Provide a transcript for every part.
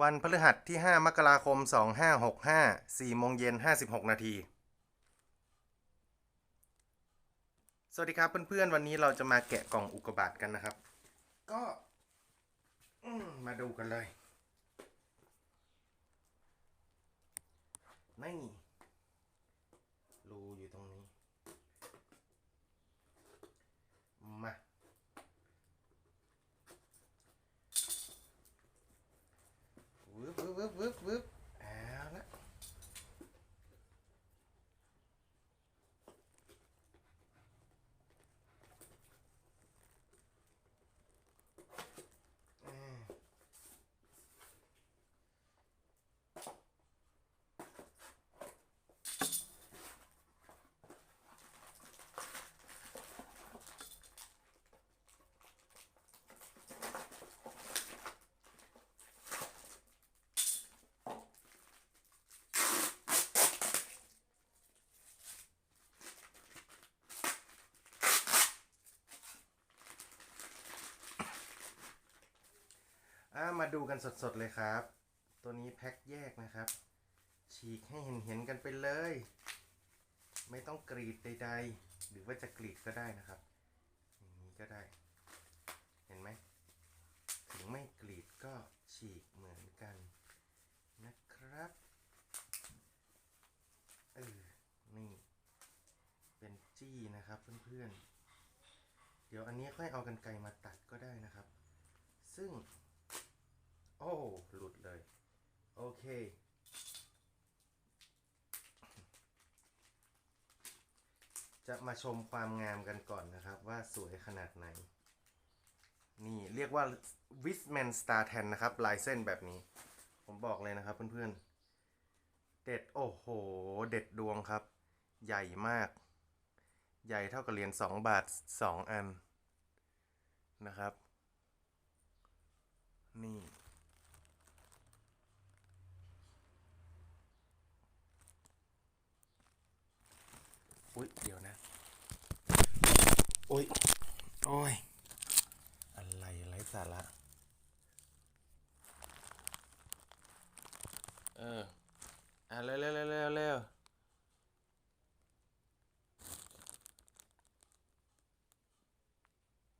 วันพฤหัสที่ 5 มกราคม 2565 4โมงเย็น 56 นาที สวัสดีครับเพื่อนๆ วันนี้เราจะมาแกะกล่องอุกบาทกันนะครับ ก็มมาดูกันเลย นี่ รูอยู่ตรงนี้ มา วึบวึบวึบวึบวึบเอาละอ่าอ่า มาดูกันสดๆเลยครับ ตัวนี้แพ็คแยกนะครับ ฉีกให้เห็นๆกันไปเลย ไม่ต้องกรีดใดๆ หรือว่าจะกรีดก็ได้นะครับอย่างนี้ก็ได้ เห็นไหมถึงไม่กรีดก็ฉีกเหมือนกันนะครับเออนี่เป็นจี้นะครับเพื่อนๆเดี๋ยวอันนี้ค่อยเอากันไกรมาตัดก็ได้นะครับ ซึ่ง โอ้ หลุดเลย โอเค จะมาชมความงามกันก่อนนะครับ ว่าสวยขนาดไหน นี่เรียกว่า w i s m a n Star 10 นะครับ ลายเส้นแบบนี้ ผมบอกเลยนะครับเพื่อนๆ เด็ด โอ้โห เด็ดดวงครับ ใหญ่มาก ใหญ่เท่ากับเหรียญ2 บาท 2 อันนะครับ นี่ อุ๊ยเดี๋ยวนะอุ๊ยโอ้ย อะไรไร้สาระ เออ อะเร็วเร็วเร็วเร็ว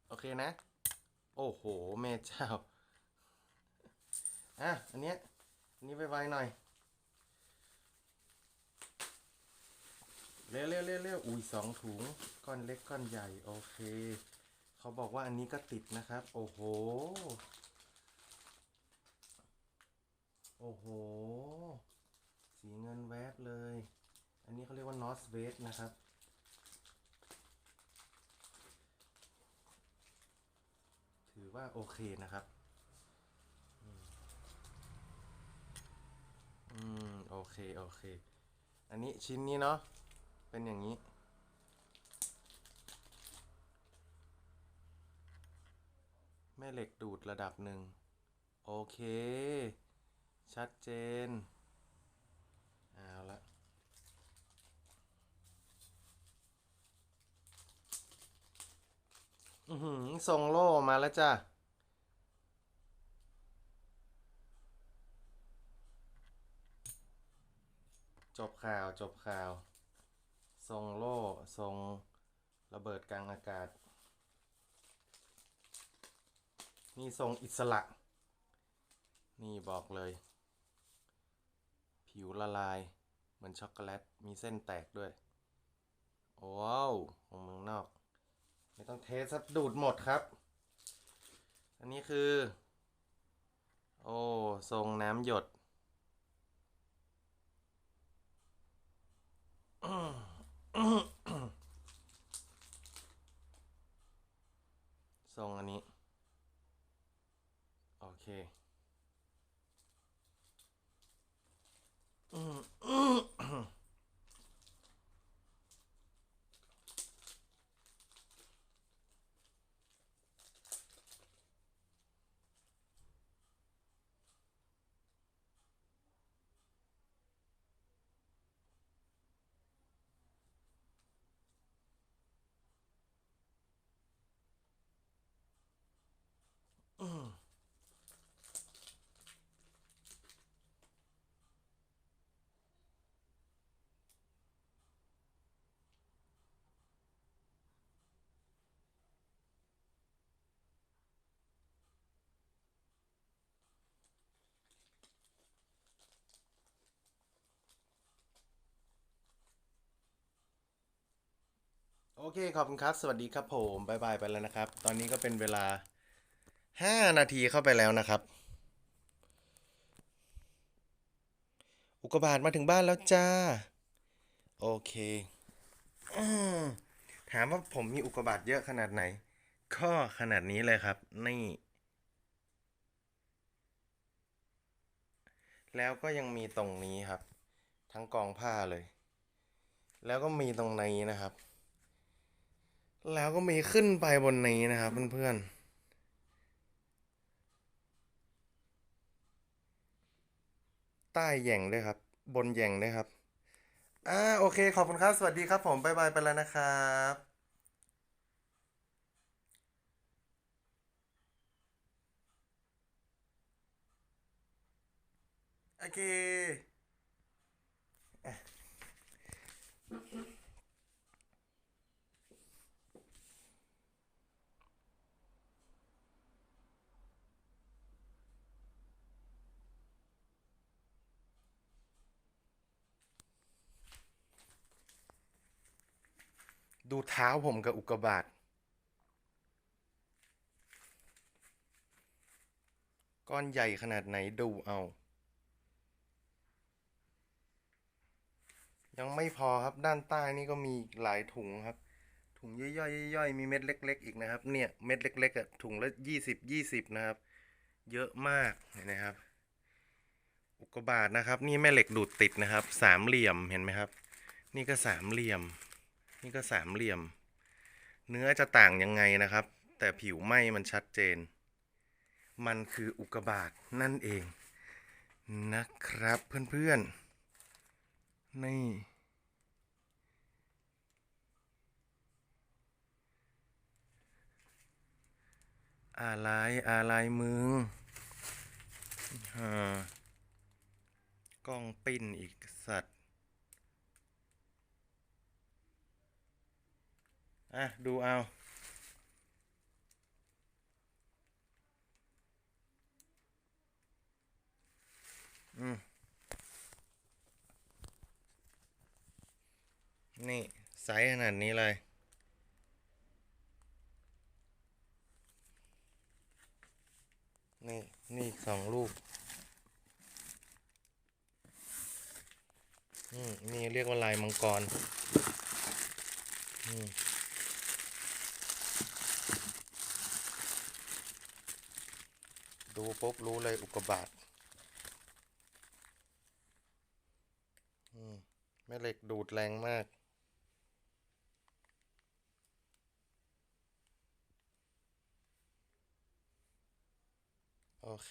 โอเคนะ โอ้โห แม่เจ้า อะ อันเนี้ยอันนี้ไวหน่อย เร็วเร็วเร็วเร็วอุ้ยสองถุงก้อนเล็กก้อนใหญ่โอเค เขาบอกว่าอันนี้ก็ติดนะครับ โอ้โห โอ้โห สีเงินแวบเลย อันนี้เขาเรียกว่านอสเวสนะครับ ถือว่าโอเคนะครับ อืมอืมโอเค โอเค อันนี้ชิ้นนี้เนาะ เป็นอย่างนี้ แม่เหล็กดูดระดับหนึ่ง โอเค ชัดเจน เอาละอือหือส่งโล่มาแล้วจ้ะจบข่าว จบข่าว ทรงโล่ทรงระเบิดกลางอากาศ นี่ทรงอิสระ นี่บอกเลย ผิวละลาย เหมือนช็อกโกแลต มีเส้นแตกด้วย ว้าว ของเมืองนอก ไม่ต้องเทสดูดหมดครับ อันนี้คือ โอ้ทรงน้ำหยด ทรงอันนี้ โอเค อืม โอเค ขอบคุณครับ สวัสดีครับผมบายบายไปแล้วนะครับ ตอนนี้ก็เป็นเวลา 5 นาทีเข้าไปแล้วนะครับ อุกบาตมาถึงบ้านแล้วจ้า โอเคอถามว่าผมมีอุกบาตเยอะขนาดไหน ก็ขนาดนี้เลยครับ นี่ แล้วก็ยังมีตรงนี้ครับ ทั้งกองผ้าเลย แล้วก็มีตรงนี้นะครับ แล้วก็มีขึ้นไปบนนี้นะครับเพื่อนๆใต้แหย่งด้วยครับ บนแหย่งด้วยครับ อ่า โอเค ขอบคุณครับ สวัสดีครับผมบายบาย ไปแล้วนะครับ โอเค ดูเท้าผมกับอุกกาบาตก้อนใหญ่ขนาดไหนดูเอา ยังไม่พอครับด้านใต้นี่ก็มีหลายถุงครับ ถุงย่อยๆย่อยๆมีเม็ดเล็ก ๆ อีกนะครับ เนี่ยเม็ดเล็กๆอะถุงละยี่สิบยี่สิบนะครับ เยอะมากเห็นไหมครับ อุกกาบาตนะครับ นี่แม่เหล็กดูดติดนะครับ สามเหลี่ยมเห็นไหมครับ นี่ก็สามเหลี่ยม นี่ก็สามเหลี่ยม เนื้อจะต่างยังไงนะครับ แต่ผิวไหม้มันชัดเจน มันคืออุกกาบาตนั่นเอง นะครับเพื่อนๆ นี่อะไรอะไรมึงฮ่ากล้องปิ้นอีกสัตว์ อะ ดูเอา อืม นี่ไซส์ขนาดนี้เลยนี่ นี่สองลูกอืมนี่ เรียกว่าลายมังกร อืม ดู ปุ๊บรู้เลยอุกกาบาตอืมแม่เหล็กดูดแรงมาก โอเค